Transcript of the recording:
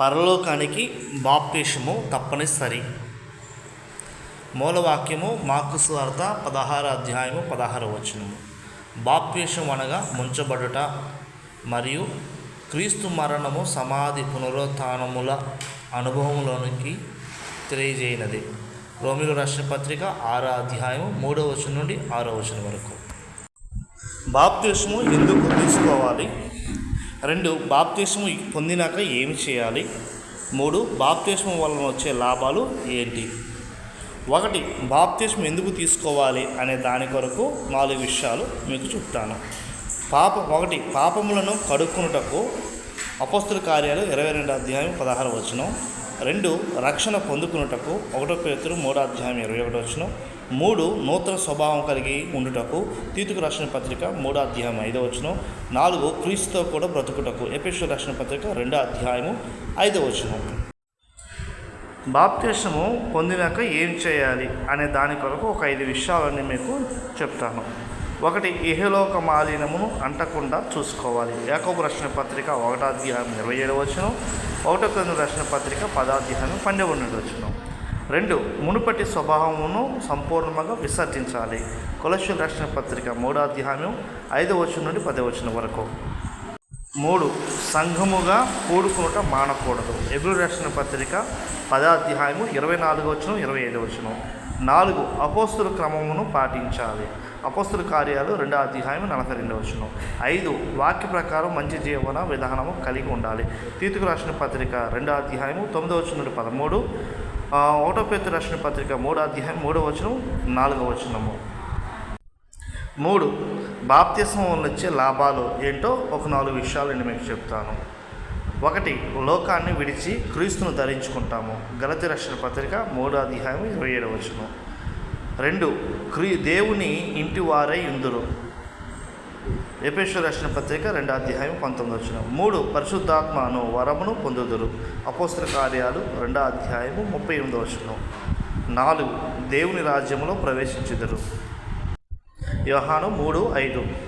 పరలోకానికి బాప్టిషము తప్పనిసరి. మూలవాక్యము మార్కు స్వార్థ పదహారు అధ్యాయము పదహారు వచనము. బాప్టిషం అనగా ముంచబడుట మరియు క్రీస్తు మరణము సమాధి పునరుత్నముల అనుభవంలోనికి తెలియజేయనది. రోమిలో రాష్ట్ర పత్రిక ఆరో అధ్యాయము మూడో వచనం నుండి ఆరో వచనం వరకు. బాప్తిస్ము ఎందుకు తీసుకోవాలి? రెండు బాప్తిస్ము పొందినాక ఏమి చేయాలి? మూడు బాప్తీసం వలన వచ్చే లాభాలు ఏంటి? ఒకటి బాప్తీసం ఎందుకు తీసుకోవాలి అనే దాని కొరకు నాలుగు విషయాలు మీకు చెప్తాను. పాప ఒకటి పాపములను కడుక్కునుటకు అపస్తుల కార్యాలు ఇరవై రెండు అధ్యాయం పదహారు వచనం. రెండు రక్షణ పొందుకున్నటకు ఒకటో పేతురు మూడో అధ్యాయం ఇరవై ఒకటి వచనం. మూడు నూతన స్వభావం కలిగి ఉండుటకు తీతుకు రక్షణ పత్రిక మూడో అధ్యాయం ఐదో వచనం. నాలుగు క్రీస్తుతో కూడా బ్రతుకుటకు ఎపిషో రక్షణ పత్రిక రెండో అధ్యాయము ఐదో వచనం. బాప్తీసము పొందినాక ఏం చేయాలి? అనే దాని కొరకు ఒక ఐదు విషయాలన్నీ మీకు చెప్తాను. ఒకటి ఇహలోక మాలిన్యమును అంటకుండా చూసుకోవాలి. యాకోబు రక్షణ పత్రిక ఒకటో అధ్యాయం ఇరవై ఏడు వచనం ఒకటో కొన్ని రక్షణ పత్రిక పదాధ్యాయం పన్నెండు నుండి రెండు మునుపటి స్వభావమును సంపూర్ణంగా విసర్జించాలి. కొలశుల రక్షణ పత్రిక మూడో అధ్యాయం ఐదో నుండి పది వచ్చిన వరకు. మూడు సంఘముగా కూడుకునుట మానకూడదు. ఎగురు రక్షణ పత్రిక పదాధ్యాయము ఇరవై నాలుగు వచ్చిన ఇరవై ఐదు వచ్చిన నాలుగు అపోస్తుల క్రమమును పాటించాలి. అపోస్తుల కార్యాలు రెండో అధ్యాయం నలభై రెండు వచ్చిన ఐదు వాక్య ప్రకారం మంచి జీవన విధానము కలిగి ఉండాలి. తీతుకు రాసిన పత్రిక రెండో అధ్యాయము తొమ్మిదో వచ్చిన నుండి పదమూడు ఆ, ఒకటో పేతు రాసిన పత్రిక మూడో అధ్యాయం మూడో వచనం నాలుగవ వచనము. మూడు బాప్తిసం వచ్చే లాభాలు ఏంటో ఒక నాలుగు విషయాలు నేను మీకు చెప్తాను. ఒకటి లోకాన్ని విడిచి క్రీస్తును ధరించుకుంటాము. గలతి రక్షణ పత్రిక మూడో అధ్యాయం ఇరవై ఏడవ వచనం రెండు క్రీ దేవుని ఇంటి వారై ఇందురు. ఎపేశ్వర రక్షణ పత్రిక రెండో అధ్యాయం పంతొమ్మిది వచ్చిన మూడు పరిశుద్ధాత్మను వరమును పొందుదురు. అపోస్త్ర కార్యాలు రెండో అధ్యాయము ముప్పై ఎనిమిది వచ్చిన నాలుగు దేవుని రాజ్యములో ప్రవేశించుదురు. వ్యవహారం మూడు ఐదు.